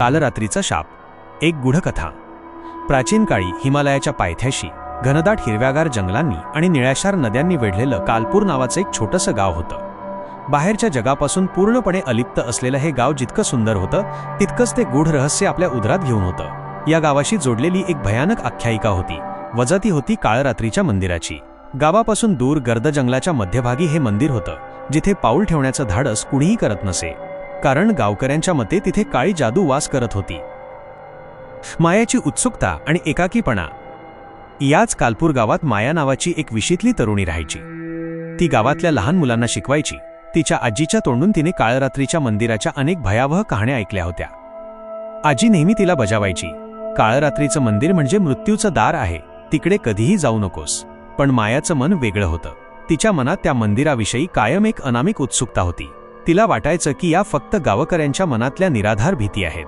कालरात्रीचा शाप. एक गूढकथा. प्राचीन काळी हिमालयाच्या पायथ्याशी घनदाट हिरव्यागार जंगलांनी आणि निळ्याशार नद्यांनी वेढलेलं कालपूर नावाचं एक छोटंसं गाव होतं. बाहेरच्या जगापासून पूर्णपणे अलिप्त असलेलं हे गाव जितकं सुंदर होतं तितकंच ते गूढ रहस्य आपल्या उदरात घेऊन होतं. या गावाशी जोडलेली एक भयानक आख्यायिका होती. वजाती होती काळरात्रीच्या मंदिराची. गावापासून दूर गर्द जंगलाच्या मध्यभागी हे मंदिर होतं जिथे पाऊल ठेवण्याचं धाडस कुणीही करत नसे. कारण गावकऱ्यांच्या मते तिथे काळी जादू वास करत होती. मायाची उत्सुकता आणि एकाकीपणा. याच कालपूर गावात माया नावाची एक विशीतली तरुणी राहायची. ती गावातल्या लहान मुलांना शिकवायची. तिच्या आजीच्या तोंडून तिने काळरात्रीच्या मंदिराच्या अनेक भयावह कहाण्या ऐकल्या होत्या. आजी नेहमी तिला बजावायची. काळरात्रीचं मंदिर म्हणजे मृत्यूचं दार आहे. तिकडे कधीही जाऊ नकोस. पण मायाचं मन वेगळं होतं. तिच्या मनात त्या मंदिराविषयी कायम एक अनामिक उत्सुकता होती. तिला वाटायचं की या फक्त गावकऱ्यांच्या मनातल्या निराधार भीती आहेत.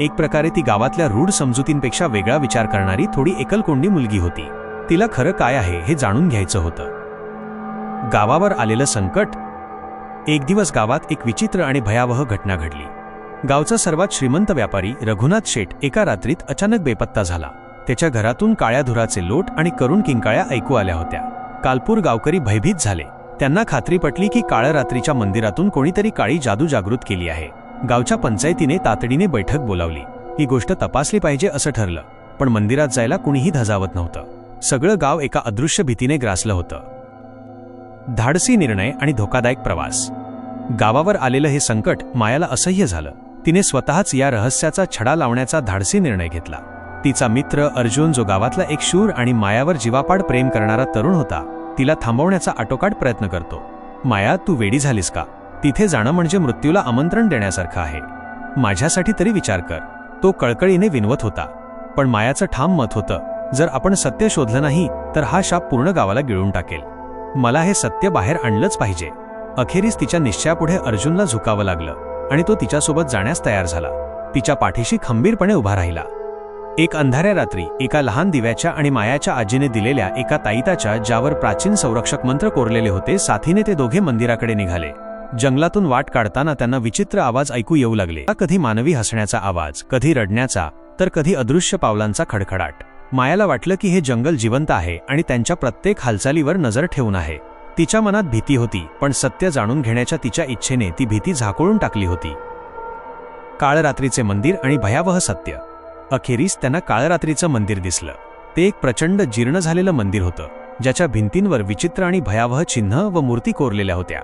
एक प्रकारे ती गावातल्या रूढ समजुतींपेक्षा वेगळा विचार करणारी थोडी एकलकोंडी मुलगी होती. तिला खरं काय आहे हे जाणून घ्यायचं होतं. गावावर आलेलं संकट? एक दिवस गावात एक विचित्र आणि भयावह घटना घडली. गावचा सर्वात श्रीमंत व्यापारी रघुनाथ शेठ एका रात्रीत अचानक बेपत्ता झाला. त्याच्या घरातून काळ्या धुराचे लोट आणि करुण किंकाळ्या ऐकू आल्या होत्या. कालपूर गावकरी भयभीत झाले. त्यांना खात्री पटली की काळ्या रात्रीच्या मंदिरातून कोणीतरी काळी जादू जागृत केली आहे. गावच्या पंचायतीने तातडीने बैठक बोलावली. ही गोष्ट तपासली पाहिजे असं ठरलं. पण मंदिरात जायला कुणीही धजावत नव्हतं. सगळं गाव एका अदृश्य भीतीने ग्रासलं होतं. धाडसी निर्णय आणि धोकादायक प्रवास. गावावर आलेलं हे संकट मायाला असह्य झालं. तिने स्वतःच या रहस्याचा छडा लावण्याचा धाडसी निर्णय घेतला. तिचा मित्र अर्जुन जो गावातला एक शूर आणि मायावर जीवापाड प्रेम करणारा तरुण होता तिला थांबवण्याचा आटोकाट प्रयत्न करतो. माया तू वेडी झालीस का? तिथे जाणं म्हणजे मृत्यूला आमंत्रण देण्यासारखं आहे. माझ्यासाठी तरी विचार कर. तो कळकळीने विनवत होता. पण मायाचं ठाम मत होतं जर आपण सत्य शोधलं नाही तर हा शाप पूर्ण गावाला गिळून टाकेल. मला हे सत्य बाहेर आणलंच पाहिजे. अखेरीस तिच्या निश्चयापुढे अर्जुनला झुकावं लागलं आणि तो तिच्यासोबत जाण्यास तयार झाला. तिच्या पाठीशी खंबीरपणे उभा राहिला. एक अंधाऱ्या रात्री एका लहान दिव्याच्या आणि मायाच्या आजीने दिलेल्या एका ताईताच्या ज्यावर प्राचीन संरक्षक मंत्र कोरलेले होते साथीने ते दोघे मंदिराकडे निघाले. जंगलातून वाट काढताना त्यांना विचित्र आवाज ऐकू येऊ लागले. कधी मानवी हसण्याचा आवाज कधी रडण्याचा तर कधी अदृश्य पावलांचा खडखडाट. मायाला वाटलं की हे जंगल जिवंत आहे आणि त्यांच्या प्रत्येक हालचालीवर नजर ठेवून आहे. तिच्या मनात भीती होती पण सत्य जाणून घेण्याच्या तिच्या इच्छेने ती भीती झाकोळून टाकली होती. काळरात्रीचे मंदिर आणि भयावह सत्य अखेरीस त्यांना काळरात्रीचं मंदिर दिसलं. ते एक प्रचंड जीर्ण झालेलं मंदिर होतं ज्याच्या भिंतींवर विचित्र आणि भयावह चिन्ह व मूर्ती कोरलेल्या होत्या.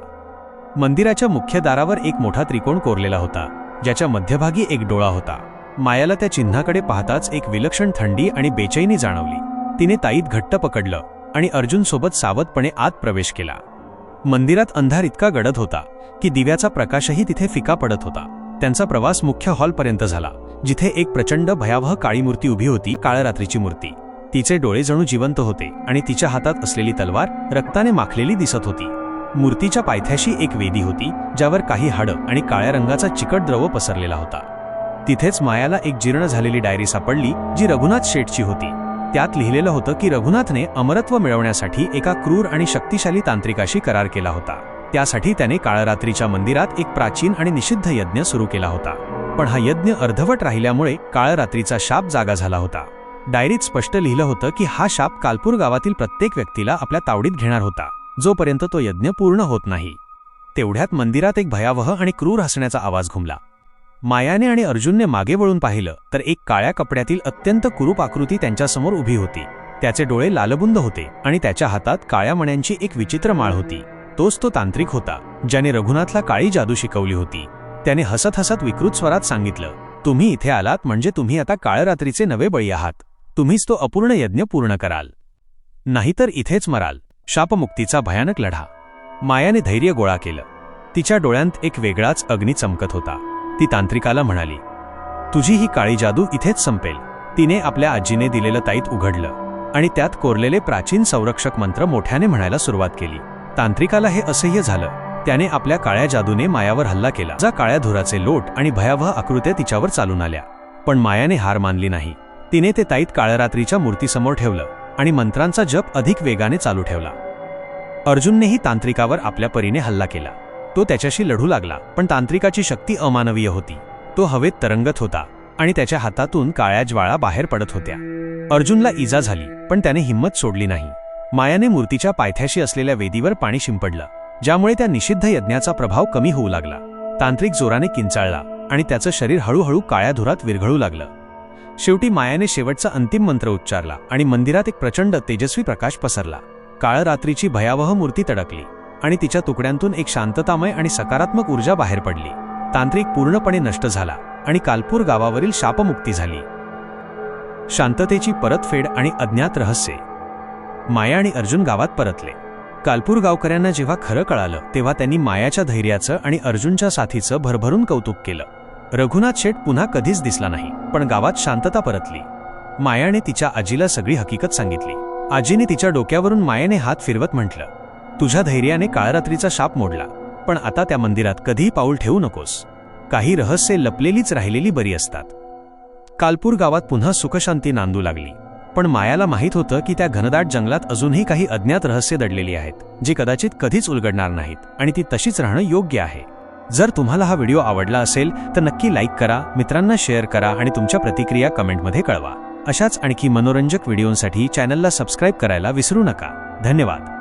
मंदिराच्या मुख्य दारावर एक मोठा त्रिकोण कोरलेला होता ज्याच्या मध्यभागी एक डोळा होता. मायाला त्या चिन्हाकडे पाहताच एक विलक्षण थंडी आणि बेचैनी जाणवली. तिने ताईत घट्ट पकडलं आणि अर्जुनसोबत सावधपणे आत प्रवेश केला. मंदिरात अंधार इतका गडद होता की दिव्याचा प्रकाशही तिथे फिका पडत होता. त्यांचा प्रवास मुख्य हॉलपर्यंत झाला. जिथे एक प्रचंड भयावह काळी मूर्ती उभी होती काळरात्रीची मूर्ती. तिचे डोळे जणू जिवंत होते आणि तिच्या हातात असलेली तलवार रक्ताने माखलेली दिसत होती. मूर्तीच्या पायथ्याशी एक वेदी होती ज्यावर काही हाडं आणि काळ्या रंगाचा चिकट द्रव पसरलेला होता. तिथेच मायाला एक जीर्ण झालेली डायरी सापडली जी रघुनाथ शेठची होती. त्यात लिहिलेलं होतं की रघुनाथने अमरत्व मिळवण्यासाठी एका क्रूर आणि शक्तिशाली तांत्रिकाशी करार केला होता. त्यासाठी त्याने काळरात्रीच्या मंदिरात एक प्राचीन आणि निषिद्ध यज्ञ सुरू केला होता. पण हा यज्ञ अर्धवट राहिल्यामुळे काळरात्रीचा शाप जागा झाला होता. डायरीत स्पष्ट लिहिलं होतं की हा शाप कालपूर गावातील प्रत्येक व्यक्तीला आपल्या तावडीत घेणार होता जोपर्यंत तो यज्ञ पूर्ण होत नाही. तेवढ्यात मंदिरात एक भयावह आणि क्रूर हसण्याचा आवाज घुमला. मायाने आणि अर्जुनने मागे वळून पाहिलं तर एक काळ्या कपड्यातील अत्यंत कुरूप आकृती त्यांच्यासमोर उभी होती. त्याचे डोळे लालबुंद होते आणि त्याच्या हातात काळ्या मण्यांची एक विचित्र माळ होती. तोच तो तांत्रिक होता ज्याने रघुनाथला काळी जादू शिकवली होती. त्याने हसत हसत विकृत स्वरात सांगितलं तुम्ही इथे आलात म्हणजे तुम्ही आता काळरात्रीचे नवे बळी आहात. तुम्हीच तो अपूर्ण यज्ञ पूर्ण कराल. नाहीतर इथेच मराल. शापमुक्तीचा भयानक लढा. मायाने धैर्य गोळा केलं. तिच्या डोळ्यांत एक वेगळाच अग्नी चमकत होता. ती तांत्रिकाला म्हणाली तुझी ही काळी जादू इथेच संपेल. तिने आपल्या आजीने दिलेलं ताईत उघडलं आणि त्यात कोरलेले प्राचीन संरक्षक मंत्र मोठ्याने म्हणायला सुरुवात केली. तांत्रिकाला हे असह्य झालं. त्याने आपल्या काळ्या जादूने मायावर हल्ला केला. जा काळ्या धुराचे लोट आणि भयावह आकृत्या तिच्यावर चालून आल्या. पण मायाने हार मानली नाही. तिने ते ताईत काळरात्रीच्या मूर्तीसमोर ठेवलं आणि मंत्रांचा जप अधिक वेगाने चालू ठेवला. अर्जुननेही तांत्रिकावर आपल्या परीने हल्ला केला. तो त्याच्याशी लढू लागला पण तांत्रिकाची शक्ती अमानवीय होती. तो हवेत तरंगत होता आणि त्याच्या हातातून काळ्या ज्वाळा बाहेर पडत होत्या. अर्जुनला इजा झाली पण त्याने हिंमत सोडली नाही. मायाने मूर्तीच्या पायथ्याशी असलेल्या वेदीवर पाणी शिंपडलं. ज्यामुळे त्या निषिद्ध यज्ञाचा प्रभाव कमी होऊ लागला. तांत्रिक जोराने किंचाळला आणि त्याचं शरीर हळूहळू काळ्या धुरात विरघळू लागलं. शेवटी मायाने शेवटचा अंतिम मंत्र उच्चारला आणि मंदिरात एक प्रचंड तेजस्वी प्रकाश पसरला. काळ रात्रीची भयावह मूर्ती तडकली आणि तिच्या तुकड्यांतून एक शांततामय आणि सकारात्मक ऊर्जा बाहेर पडली. तांत्रिक पूर्णपणे नष्ट झाला आणि कालपूर गावावरील शापमुक्ती झाली. शांततेची परतफेड आणि अज्ञात रहस्य. माया आणि अर्जुन गावात परतले. कालपूर गावकऱ्यांना जेव्हा खरं कळालं तेव्हा त्यांनी मायाच्या धैर्याचं आणि अर्जुनच्या साथीचं भरभरून कौतुक केलं. रघुनाथ शेठ पुन्हा कधीच दिसला नाही पण गावात शांतता परतली. मायाने तिच्या आजीला सगळी हकीकत सांगितली. आजीने तिच्या डोक्यावरून मायाने हात फिरवत म्हटलं तुझ्या धैर्याने काळरात्रीचा शाप मोडला पण आता त्या मंदिरात कधीही पाऊल ठेवू नकोस. काही रहस्ये लपलेलीच राहिलेली बरी असतात. कालपूर गावात पुन्हा सुखशांती नांदू लागली. पण मायाला माहीत होतं की त्या घनदाट जंगलात अजूनही काही अज्ञात रहस्य दडलेली आहेत जी कदाचित कधीच उलगडणार नाहीत आणि ती तशीच राहणं योग्य आहे. जर तुम्हाला हा व्हिडिओ आवडला असेल तर नक्की लाईक करा मित्रांना शेअर करा आणि तुमच्या प्रतिक्रिया कमेंटमध्ये कळवा. अशाच आणखी मनोरंजक व्हिडिओंसाठी चॅनलला सबस्क्राईब करायला विसरू नका. धन्यवाद.